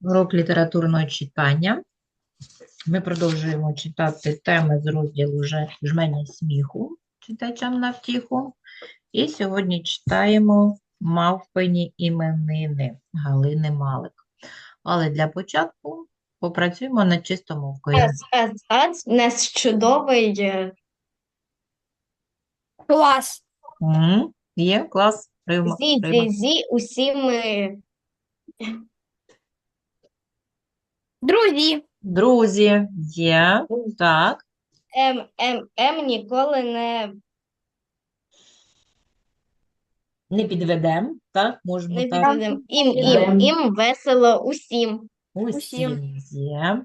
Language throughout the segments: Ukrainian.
Урок літературного читання. Ми продовжуємо читати теми з розділу «Же- жмені сміху читачам на втіху. І сьогодні читаємо мавпині іменини Галини Малик. Але для початку попрацюємо над ес, ес, у нас чудовий е, Клас. Є клас. Зі, зі, зі, усі ми Друзі. Друзі, є. Так. ем, ем, ем ніколи не, Не підведемо. Так, можемо не так. підведемо. Їм, Підведемо. їм, їм весело усім. Усім є.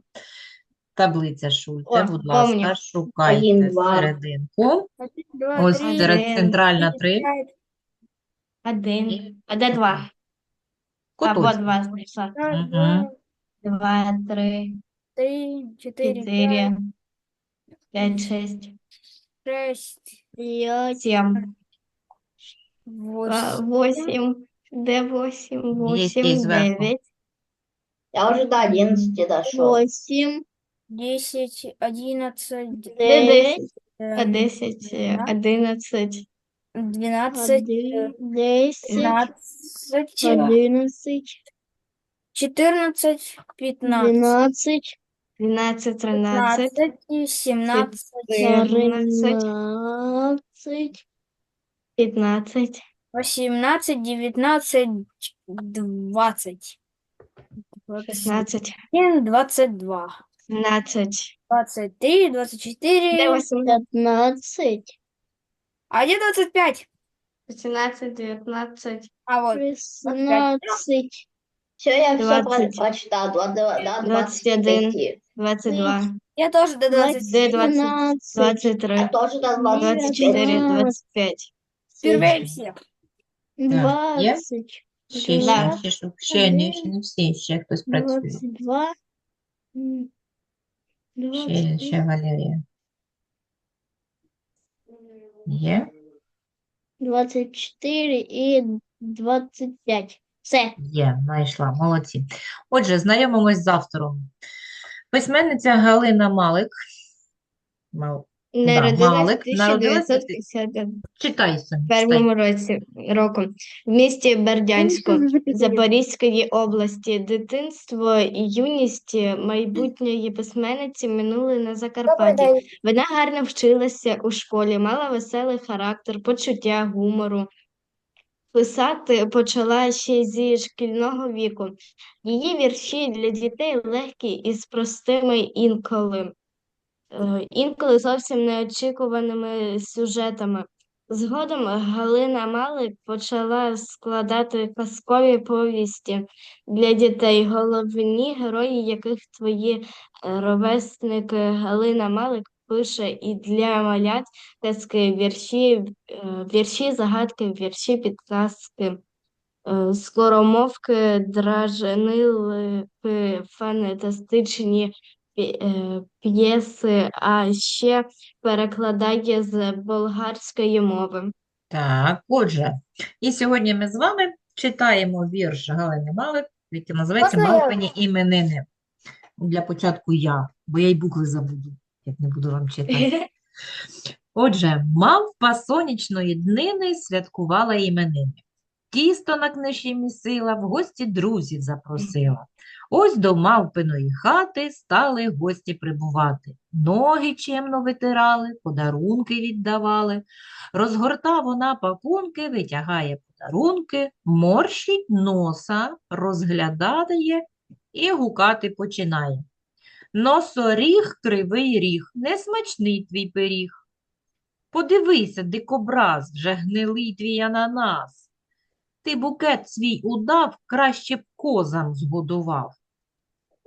Таблиця Шульце, О, будь ласка, помню. шукайте Один, два. серединку. Один, два, Ось три, серед- центральна три. Один. А де два? Або Куточок. два знайшла. Мгм. два, три, три, четыре, четыре, пять, шесть, шесть, семь, восемь, а, восемь, Д восемь, восемь, девять, Я уже до 11 дошел. восемь, десять, одиннадцать, девять, э, десять, э, Да. Э, одиннадцать, двенадцать, э, один, десять, тринадцать, одиннадцать, четырнадцать пятнадцать. Двенадцать 12, 13, 15 и 17, 14, 15, 18, двадцать. 20. 16, двадцать 22, двадцать 23, 24, 15, а где 25? 18, 19, а вот. 25. 16, Все, я все Двадцать. прочитал. До, до, до Двадцать один. 25. двадцать два, Я тоже до двадцать. Д двадцать, двадцать три, Я тоже до двадцать четыре, 25. двадцать пять, Впервые всех. Так, є? двадцать, Ще, ще, Да. ще, ще, ще, не, ще не всі, ще хтось працює. двадцать два, м, Ще, двадцать ще Валерія. Є? 24 і 25. Все. Є, знайшла, молодці. Отже, знайомимось з автором. Письменниця Галина Малик. Мал... Народилась Малик. в Народилася 1951 Читай, Сонь, читай. році року в місті Бердянську Запорізької області. Дитинство і юність майбутньої письменниці минули на Закарпатті. Вона гарно вчилася у школі, мала веселий характер, почуття гумору. Писати почала ще зі шкільного віку. Її вірші для дітей легкі і з простими інколи, е, інколи зовсім неочікуваними сюжетами. Згодом Галина Малик почала складати казкові повісті для дітей, головні герої яких твої е, ровесники Галина Малик пише і для малят казки, вірші, е, вірші, загадки, вірші, підказки, е, скоромовки, дражнилки, фантастичні е, п'єси, а ще перекладає з болгарської мови. Так, отже, і сьогодні ми з вами читаємо вірш Галини Малик, який називається Можна я? «Мавпині іменини». Для початку я, бо я й букви забуду, як не буду вам читати. Отже, мавпа сонячної днини святкувала іменини. Тісто на книжі місила, в гості друзів запросила. Ось до мавпиної хати стали гості прибувати. Ноги чемно витирали, подарунки віддавали. Розгорта вона пакунки, витягає подарунки, морщить носа, розглядає і гукати починає. Носоріг, кривий ріг, несмачний твій пиріг. Подивися, дикобраз, вже гнилий твій ананас. Ти букет свій удав, краще б козам згодував.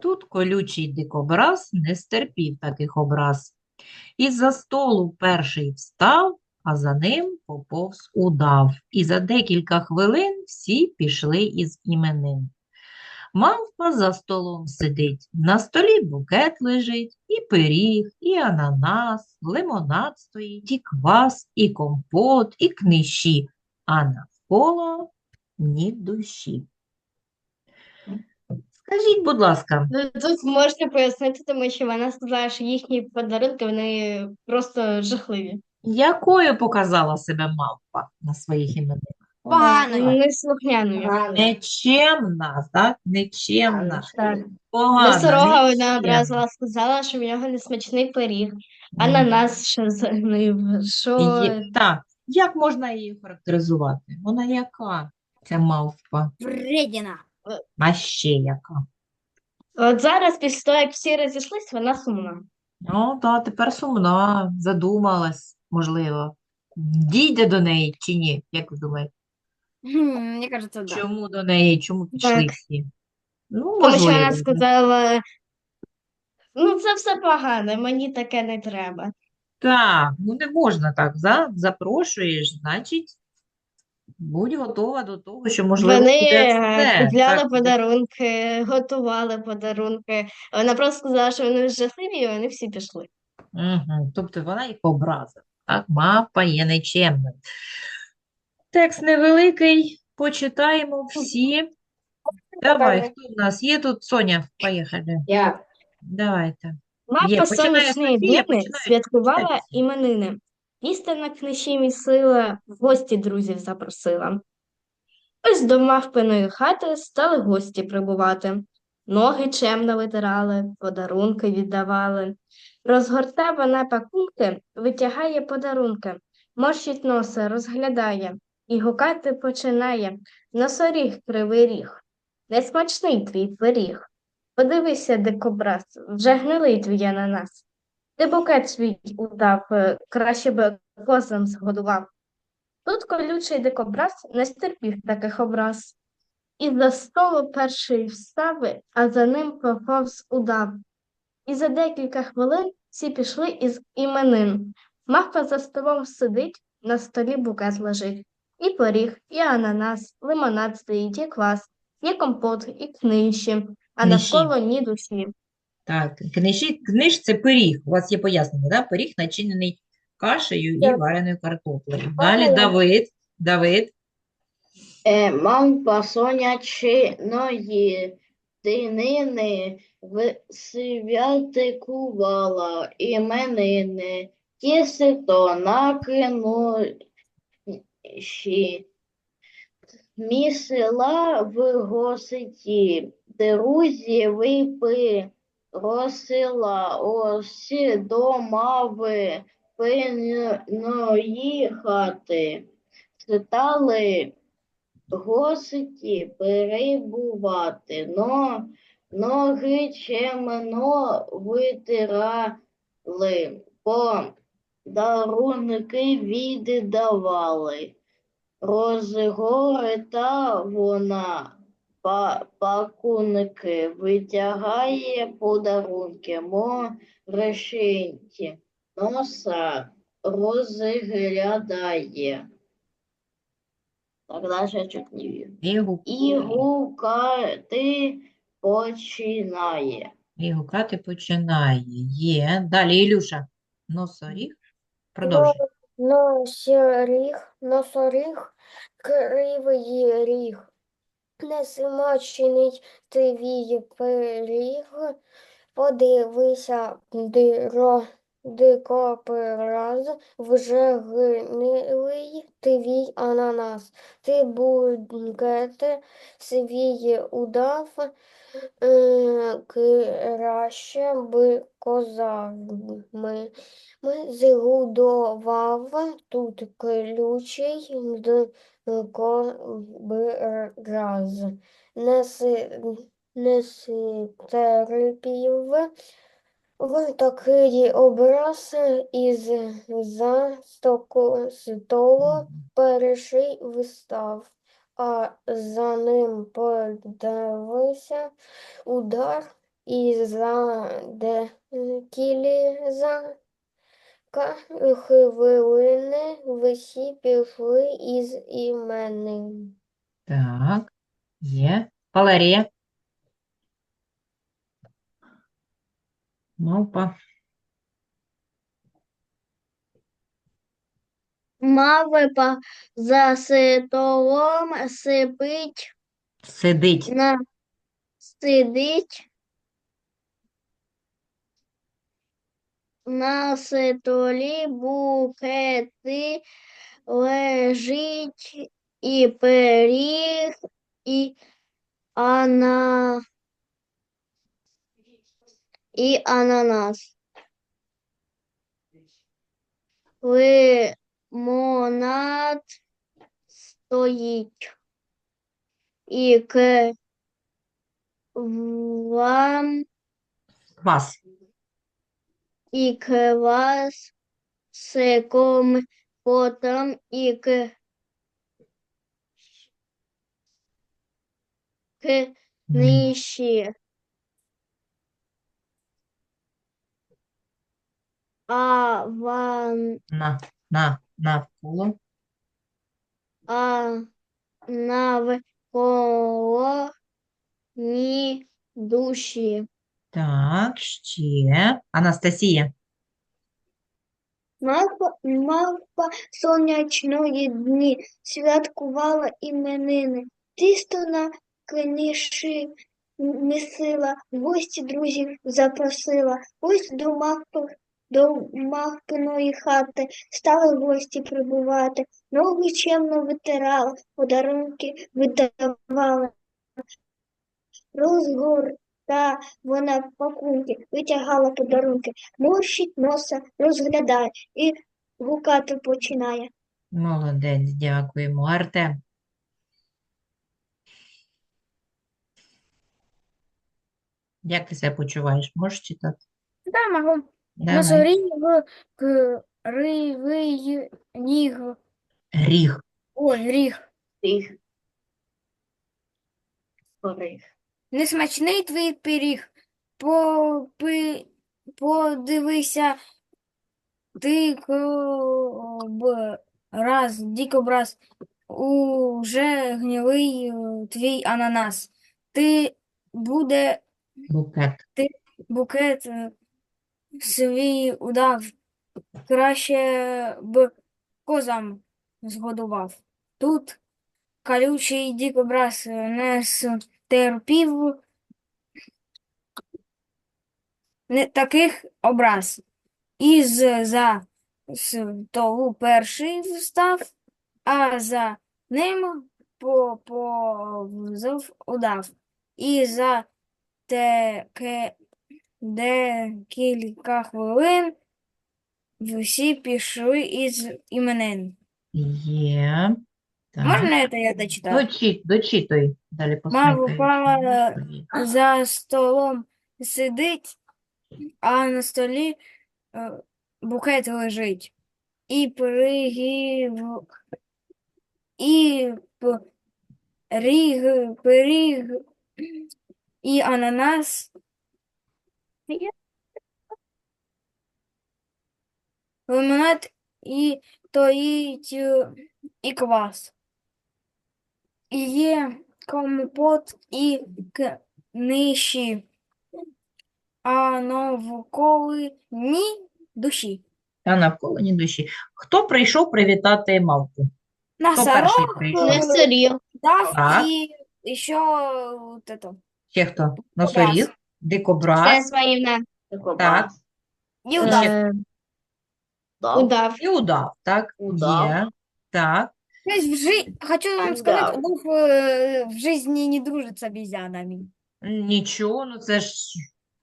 Тут колючий дикобраз не стерпів таких образ. Із-за столу перший встав, а за ним поповз удав. І за декілька хвилин всі пішли із іменин. Мавпа за столом сидить, на столі букет лежить, і пиріг, і ананас, лимонад стоїть, і квас, і компот, і книжі, а навколо ні душі. Скажіть, будь ласка, Ну, Тут можна пояснити, тому що вона сказала, що їхні подарунки вони просто жахливі. якою показала себе мавпа на своїх іменинах? Поганою. Неслухняною. Нечемна, так? Нечемна, Так. погана, Носорога вона образила, сказала, що в нього несмачний пиріг. Мгм. Ананас, що за ним, що Є- Так, як можна її характеризувати? Вона яка, ця мавпа? Вредина. А ще яка? От зараз, після того, як всі розійшлись, вона сумна. Ну, та тепер сумна, задумалась, можливо. Дійде до неї чи ні? Як ви думаєте? Мне кажется, да. Чому до неї? Чому пішли Так. всі? Ну, Тому що вона можливо. сказала, ну це все погано, мені таке не треба. Так, ну не можна так. За, запрошуєш, значить, будь готова до того, що, можливо, Вони буде е, все. купляли Так, подарунки, готували подарунки. Вона просто сказала, що вони жахливі, і вони всі пішли. Угу. Тобто вона їх образила. Так, мавпа є нечемною. Текст невеликий, почитаємо всі. Давай, хто в нас є тут? Соня, поїхали. Я. Давайте. Є, починає сонячної Софія, днини починає святкувала іменини. Істина книжі місила, в гості друзів запросила. Ось до мавпиної хати стали гості прибувати. Ноги чемно витирали, подарунки віддавали. Розгорта вона пакунки, витягає подарунки, морщить носа, розглядає, і гукати починає. Носоріг кривий ріг, несмачний твій пиріг. Подивися, дикобраз, вже гнилий твій ананас. Ти букет свій удав, е, краще би козам згодував. Тут колючий дикобраз не стерпів таких образ. І за столу перший встав, а за ним поповз удав. І за декілька хвилин всі пішли із іменин. Мавпа за столом сидить, на столі букет лежить. І пиріг, і ананас, лимонад стоїть, і квас, є компот, і книжі, а Книжі. навколо ні душі. Так, книжі, книж це пиріг. У вас є пояснення, да? Пиріг начинений кашею і Так. вареною картоплею. Далі. Давид. Давид. Е, мавпа сонячної днини святкувала іменини, тісто накинувши. Місила в гості, друзі випи, росила ось до мави пильної хати. Стали гості перебувати, но ноги чемно витирали, подарунки віддавали. Розгорта вона па- пакунки, витягає подарунки, морешенькі, носа розглядає. Так далі чуть не вірю. І І гукати починає. і гукати починає. Є. Далі Ілюша. Носоріг. Продовжуй. Носоріг, носоріг, кривий ріг, несмачений твій пиріг, подивися, диро, дикобраз, вже гнилий твій ананас, ти букет свій удав, краще би козами. Ми згодував тут ключий дикобраз. Не си- не стерпів в такий образ із за столу перший встав, а за ним подався удар і за декілька хвилини всі пішли із іменин. Так. Є. Валерія. Мавпа. Мавпа за столом сипить Сидить. на сидить на столі, букети лежить і пиріг, і ана... і ананас. Лимонад стоїть. І к вам Квас. і квас з компотом і к книжі. А ван На, на, навколо. а навколо ні душі. Так, ще. Анастасія. Мавпа, мавпа сонячної дні святкувала іменини. Тісто на книжі місила, в гості друзів запросила. Ось до мавпи, до мавпиної хати стали гості прибувати. Ноги чемно витирала, подарунки видавала. Розгорта вона пакунки, витягала подарунки, морщить носа, розглядає і гукати починає. Молодець, дякуємо. Артем. Як ти себе почуваєш? Можеш читати? Да, могу. На Давай. зорі в кривий ніг. Гріх. Ой, ріг. Пиріг. Пиріг. Несмачний твій пиріг. Попи... Подивися, дикобраз, дикобраз, уже гнилий е, твій ананас. Ти буде Букет. букет е, свій удав, краще б козам згодував. Тут колючий дикобраз не стерпів не таких образ. І за столу перший встав, а за ним поповзав удав. І за теке декілька хвилин всі пішли із іменин. Є. Так. Можна це я дочитаю? Дочі, дочитуй. Далі Мама посмикаю. впала за столом сидить, а на столі е, букет лежить. І пригів, і пиріг, пиріг, і ананас. Лимонад і тоїть і квас. І є компот і книжі, а навколо ні душі. Та навколо ні душі. Хто прийшов привітати мавку? Хто перший прийшов? Дав Так. і ще вот это. Ще хто? Носоріг, дикобраз, своївна. Так. І удав. Е, Удав. Удав. і удав, так? Удав. Є. Так. В жи... Хочу вам Удав. сказати, удав е, в житті не дружить з обезьянами. Нічого, ну це ж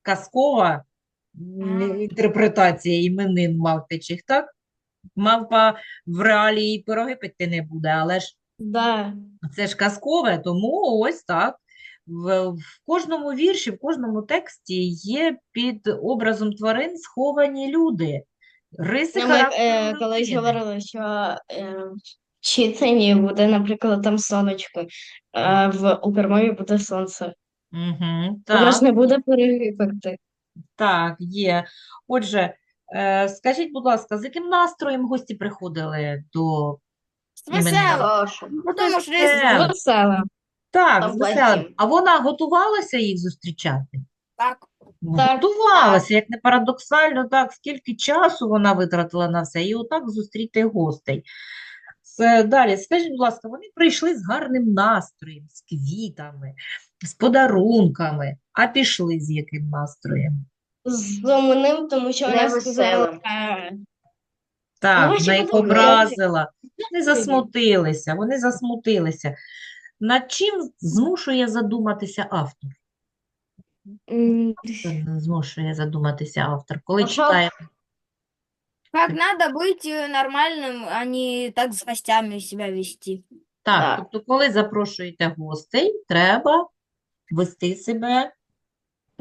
казкова м, інтерпретація іменин мавпичих, так? Мавпа в реалії пироги пекти не буде, але ж Да. це ж казкове, тому ось так. В, в кожному вірші, в кожному тексті є під образом тварин сховані люди. Риси Ну, Ми характеру е, колись людини. говорили, що е, в читанні буде, наприклад, там сонечко, а в укрмові буде сонце. Угу, Вона ж не буде перепекти. Так, є. Отже, е, скажіть, будь ласка, з яким настроєм гості приходили до іменинника? Весело. Потому що Весело. Весело. Так, Там. А вона готувалася їх зустрічати? так. Так, Готувалася, як не парадоксально, так, скільки часу вона витратила на все, і отак зустріти гостей. С- Далі, скажіть, будь ласка, вони прийшли з гарним настроєм, з квітами. з подарунками, а пішли з яким настроєм? З сумним, тому що вона сказала, е, Так, вона їх образила. Вони засмутилися, вони засмутилися. Над чим змушує задуматися автор? м, Змушує задуматися автор, коли А що? читає. Как надо быть э, нормальным, а не так с гостями себя вести. Так, Так. тобто, коли запрошуєте гостей, треба вести себе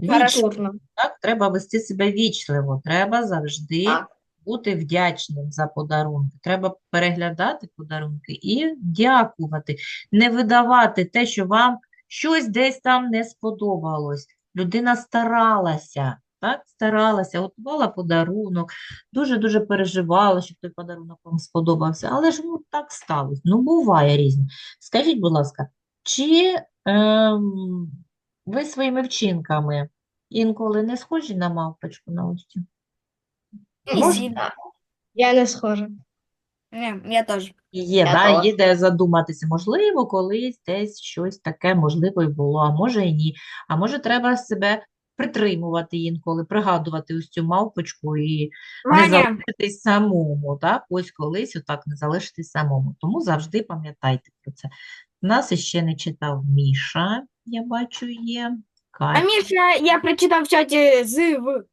вічливо. Хорошо. Так, треба вести себе вічливо, треба завжди Так. бути вдячним за подарунки. Треба переглядати подарунки і дякувати, не видавати те, що вам щось десь там не сподобалось. Людина старалася, так, старалася, готувала подарунок, дуже-дуже переживала, щоб той подарунок вам сподобався. Але ж ну так сталося. Ну, буває різне. Скажіть, будь ласка, чи ем, ви своїми вчинками інколи не схожі на мавпочку на Устю? Не Можна? Я не схожа. Не, я тоже. Є, Я да, є де задуматися. Можливо, колись десь щось таке можливо і було, а може і ні. А може треба себе притримувати інколи, пригадувати ось цю мавпочку і не Ваня, залишитись самому, так? Ось колись отак не залишитись самому. Тому завжди пам'ятайте про це. Нас іще не читав Міша, я бачу, є. а Катя. Миша, я прочитал в чате з в.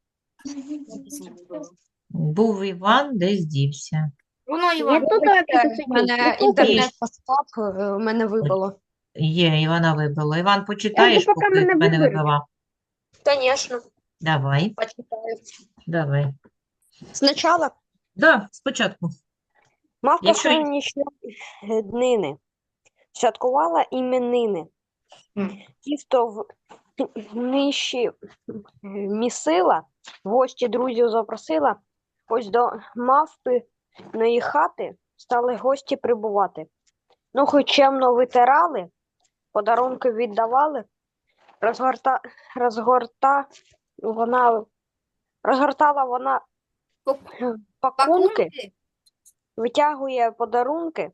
Був Іван, десь дівся. Воно Я Іван. тут У мене інтернет постав, е, мене вибило. Є, Івана вибило. Іван, почитаєш, поки поки мене мене вибивав? Звісно, Давай, почитаю. давай. Спочатку Да, спочатку. мавка Якщо- днини святкувала іменини. Мгм. Тісто в нижчі місила, гості друзів запросила. Ось до мавпиної хати стали гості прибувати. Ну, хоч чемно витирали, подарунки віддавали, розгорта, розгорта вона, розгортала вона пакунки, витягує подарунки,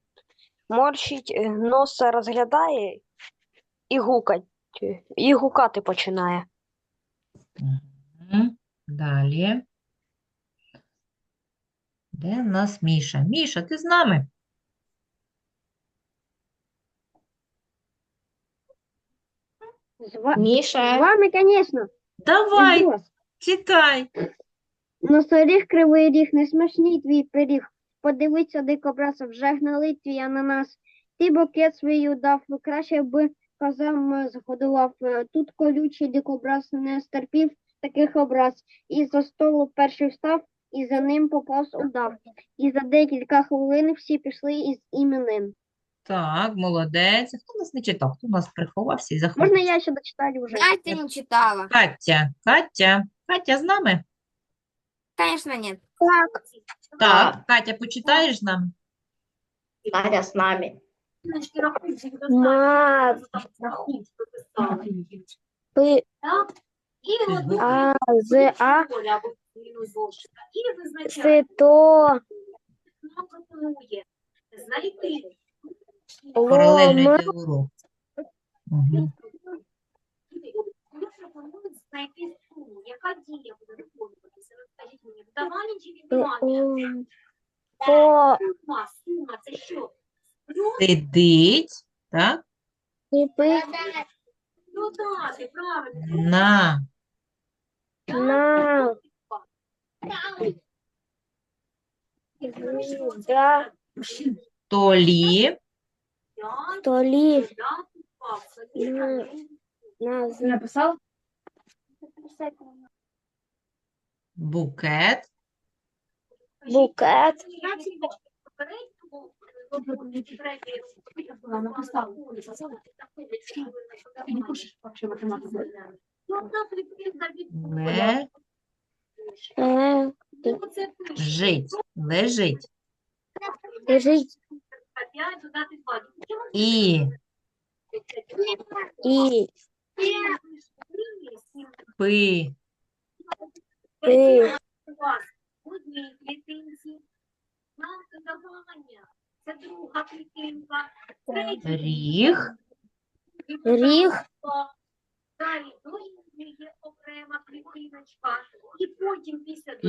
морщить е, носа розглядає і гукать, і гукати починає. Далі. Де в нас Міша? Міша, ти з нами? Міша, вами, звісно. Давай, читай. Носоріг, кривий ріг, не смачний твій пиріг. Подивися, дикобраз, вже гнали твій ананас. Ти букет свій дав, краще би казам е, згодував. Е, Тут колючий дикобраз не стерпів таких образ. І за столу перший встав, і за ним поповз удав. І за декілька хвилин всі пішли із іменин. Так, молодець. Хто нас не читав? Хто нас приховався і Можна я ще дочитаю вже? Настя не читала. Катя, Катя. Катя з нами? Конечно, нет. Так, Катя, почитаєш нам? Надя з нами. Ма, пи, а, з, а, си, то, Паралельно лом, йде урок. Угу. Пропонують знайти суму, яка дія буде виконуватися? Розкажіть мені, вдавання чи віддавання? ом, по, Сума, сума, це що? Плюс Сидить, так? пи, додати, правильно. На на, да, столі. Столі, написав? букет. Букет, лежить, е, лежить. лежить, І і, пи пи, одній клітинці. Нам додавання. Це друга клітинка. Третя ріг ріг, Мариночка. І потім після І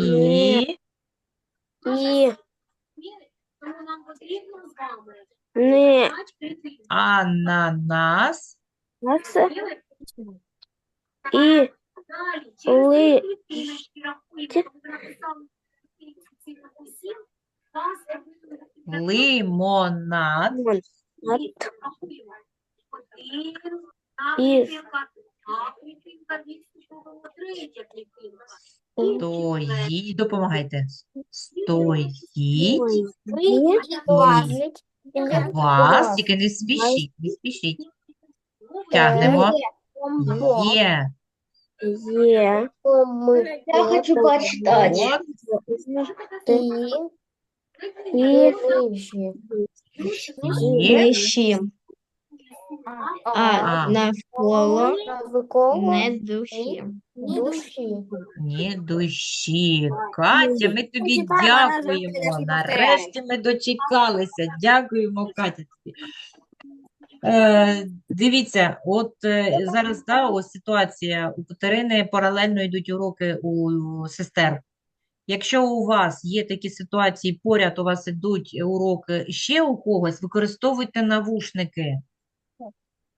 І зміни, тому нам потрібно з вами не знати клітинку. ананас. насе Зробили? і Далі, через Ли- дві клітиночки рахуємо, коли ви написали цифру усім, вас зробили Лимонад. лимон. І рахуємо. Один, І- Стоїть. Допомагайте. Стоїть. І Вас. Тільки не спішіть, не спішіть. Тягнемо. Є. є Я хочу почитать. От. і Є. Нижчі. А А. навколо не душі. душі. Ні душі. Катя, ми тобі дякуємо. Нарешті ми дочекалися. Дякуємо, Катя тобі. Е, дивіться, от е, зараз да, ось ситуація. У Катерини паралельно йдуть уроки у сестер. Якщо у вас є такі ситуації, поряд у вас ідуть уроки ще у когось, використовуйте навушники.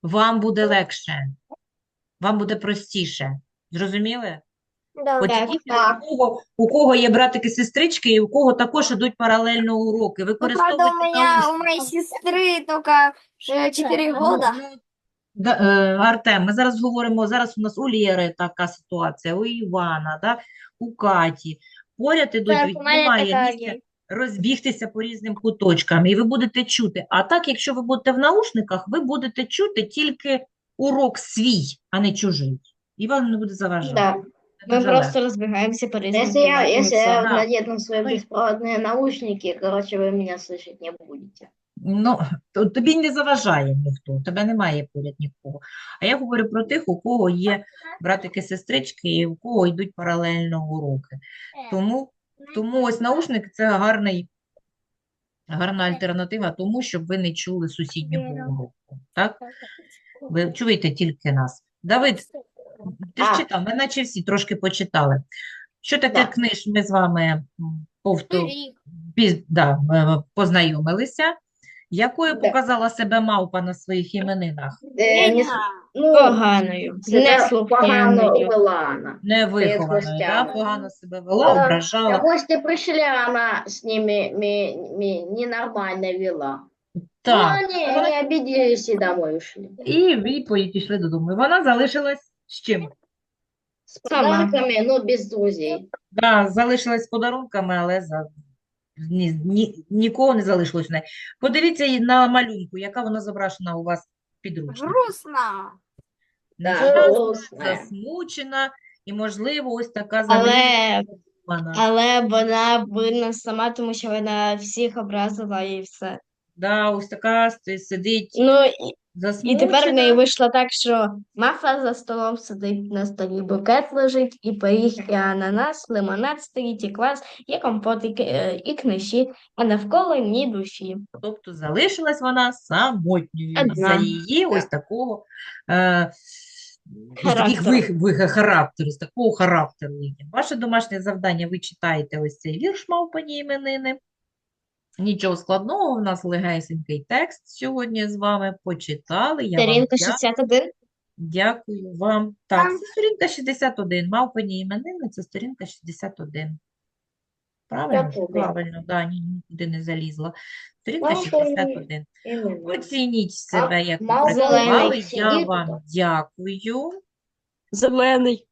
Вам буде легше, вам буде простіше. Зрозуміли? От Так, у кого, у кого є братики-сестрички, і у кого також ідуть паралельно уроки. Ну, правда, у меня, навушники. у моей сестры только уже 4 Ну, года. ну, да, е, Артем, ми зараз говоримо, зараз у нас у Лєри така ситуація, у Івана, да, у Каті. Поряд ідуть, Так, від- у мене немає така місця розбігтися по різним куточкам, і ви будете чути. А так, якщо ви будете в наушниках, ви будете чути тільки урок свій, а не чужий. І вам не буде заважати. Да. Це Ми дуже просто розбігаємося по різним Если я, кімнатам, если все. я Да. надену свои Ну, беспроводные наушники, короче, вы меня слышать не будете. Ну, то- тобі не заважає ніхто, тебе немає поряд нікого. А я говорю про тих, у кого є братики-сестрички, і у кого йдуть паралельно уроки. Тому, тому ось наушник це гарний, гарна альтернатива тому, щоб ви не чули сусіднього уроку. Так? Ви чуєте тільки нас. Давид, ти ж читав, ми наче всі трошки почитали. Що таке книж, ми з вами повтор... піз- да, познайомилися. Якою показала себе мавпа на своїх іменинах? Э, не с- ну, Поганою, погано неслухняною. вела она. Невихованою, да? Погано себе вела, Да. ображала. Гости пришли, а она с ними ми- ми- ненормально вела. Так. Ну, они, они обиделись и домой ушли. І відповідь пішли додому. І вона залишилась з чим? С Сама. подарками, но без друзей. Да, залишилась з подарунками, але за... ні, ні, нікого не залишилось в неї. Подивіться її на малюнку, яка вона зображена у вас в підручнику. Грустно. Да, грустная. засмучена і, можливо, ось така Але, замріяна. але вона винна сама, тому що вона всіх образила і все. Да, ось така си- сидить Ну, і, і тепер в неї вийшло так, що мафа за столом сидить, на столі букет лежить, і пиріг, і ананас, лимонад стоїть, і квас, є компот, і, е, і книжі, а навколо ні душі. Тобто залишилась вона самотньою за її ось такого е, таких Характеру. з такого характеру. Ваше домашнє завдання ви читаєте ось цей вірш мавпані іменини. Нічого складного, у нас легесенький текст сьогодні з вами почитали. Я вам Сторінка дя- 61. дякую вам. Так, це сторінка 61. Мавпані іменини це сторінка 61. Правильно? Дякую. Правильно, да, ні, нікуди не залізла. Сторінка Мавпані 61. Оцініть себе, як ви мав працювали. зелений Я вам дякую. Зелений.